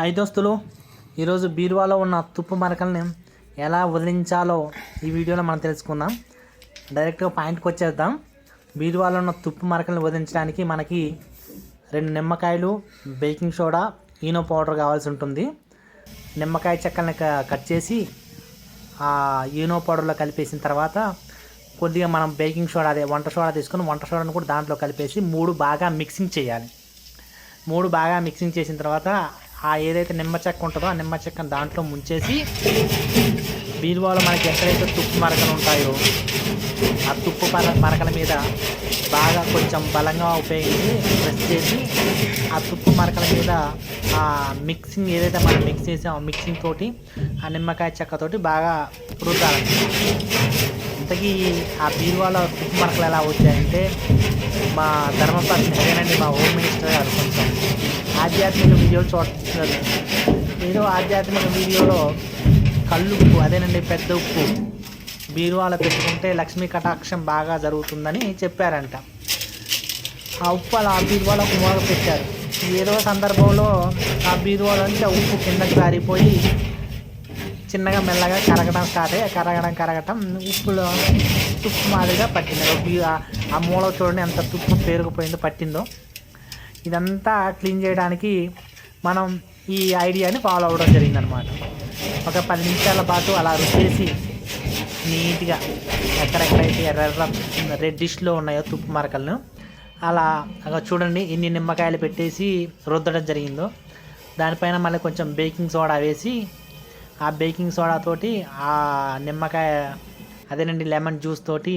ఐదోస్తులు ఈరోజు బీరువాలో ఉన్న తుప్పు మరకల్ని ఎలా వదిలించాలో ఈ వీడియోలో మనం తెలుసుకుందాం. డైరెక్ట్గా పాయింట్కి వచ్చేద్దాం. బీరువాలో ఉన్న తుప్పు మరకల్ని వదిలించడానికి మనకి రెండు నిమ్మకాయలు బేకింగ్ సోడా ఈనో పౌడర్ కావాల్సి ఉంటుంది. నిమ్మకాయ చెక్కల్ని క- కట్ చేసి ఆ ఈనో పౌడర్లో కలిపేసిన తర్వాత కొద్దిగా మనం బేకింగ్ సోడా అదే వంట సోడా తీసుకొని వంట సోడాను కూడా దాంట్లో కలిపేసి మూడు బాగా మిక్సింగ్ చేయాలి. మూడు బాగా మిక్సింగ్ చేసిన తర్వాత ఆ ఏదైతే నిమ్మ చెక్క ఉంటుందో ఆ నిమ్మ చెక్కను దాంట్లో ముంచేసి బీరువాలో మనకి ఎక్కడైతే తుప్పు మరకలు ఉంటాయో ఆ తుప్పు మర మరకల మీద బాగా కొంచెం బలంగా ఉపయోగించి ప్రెస్ చేసి ఆ తుప్పు మరకల మీద ఆ మిక్సింగ్ ఏదైతే మనం మిక్స్ చేసామో ఆ మిక్సింగ్ తోటి ఆ నిమ్మకాయ చెక్కతోటి బాగా రుద్దాలి. ఇంతకీ ఆ బీరువాలో తుప్పు మరకలు ఎలా వచ్చాయంటే మా ధర్మపత్ని అదేనండి మా హోమ్ మినిస్టర్ గారు కొంచెం ఆధ్యాత్మిక వీడియోలు చూడలేదు ఏదో ఆధ్యాత్మిక వీడియోలో కళ్ళు ఉప్పు అదేనండి పెద్ద ఉప్పు బీరువాలో పెట్టుకుంటే లక్ష్మీ కటాక్షం బాగా జరుగుతుందని చెప్పారంట. ఆ ఉప్పు అలా ఆ బీరువాలో ఒక మూల పెట్టారు. ఏదో సందర్భంలో ఆ బీరువాలో నుంచి ఆ ఉప్పు కిందకి జారిపోయి చిన్నగా మెల్లగా కరగడం స్టార్ట్ అయ్యి కరగడం కరగటం. ఉప్పులో తుప్పు మాదిరిగా పట్టింది. ఒక ఆ- మూల చూడండి ఎంత తుప్పు పేరుకుపోయిందో పట్టిందో. ఇదంతా క్లీన్ చేయడానికి మనం ఈ ఐడియాని ఫాలో అవ్వడం జరిగిందనమాట. ఒక పది నిమిషాల పాటు అలా రుచేసి నీట్గా ఎక్కడెక్కడైతే ఎర్ర రెడ్డిష్లో ఉన్నాయో తుప్పు మరకలను అలా అలా చూడండి ఎన్ని నిమ్మకాయలు పెట్టేసి రుద్దడం జరిగిందో. దానిపైన మళ్ళీ కొంచెం బేకింగ్ సోడా వేసి ఆ బేకింగ్ సోడా తోటి ఆ నిమ్మకాయ అదేనండి లెమన్ జ్యూస్ తోటి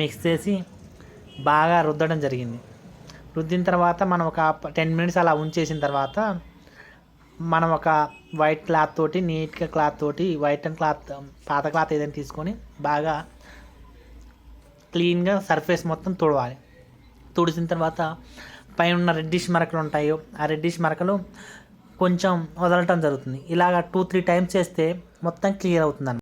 మిక్స్ చేసి బాగా రుద్దడం జరిగింది. రుద్దిన తర్వాత మనం ఒక టెన్ మినిట్స్ అలా ఉంచేసిన తర్వాత మనం ఒక వైట్ క్లాత్ తోటి నీట్గా క్లాత్ తోటి వైట్ అండ్ క్లాత్ పాత క్లాత్ ఏదైనా తీసుకొని బాగా క్లీన్గా సర్ఫేస్ మొత్తం తుడవాలి. తుడిసిన తర్వాత పైన ఉన్న రెడ్డిష్ మరకలు ఉంటాయో ఆ రెడ్డిష్ మరకలు కొంచెం వదలటం జరుగుతుంది. ఇలాగ టూ త్రీ టైమ్స్ చేస్తే మొత్తం క్లియర్ అవుతుంది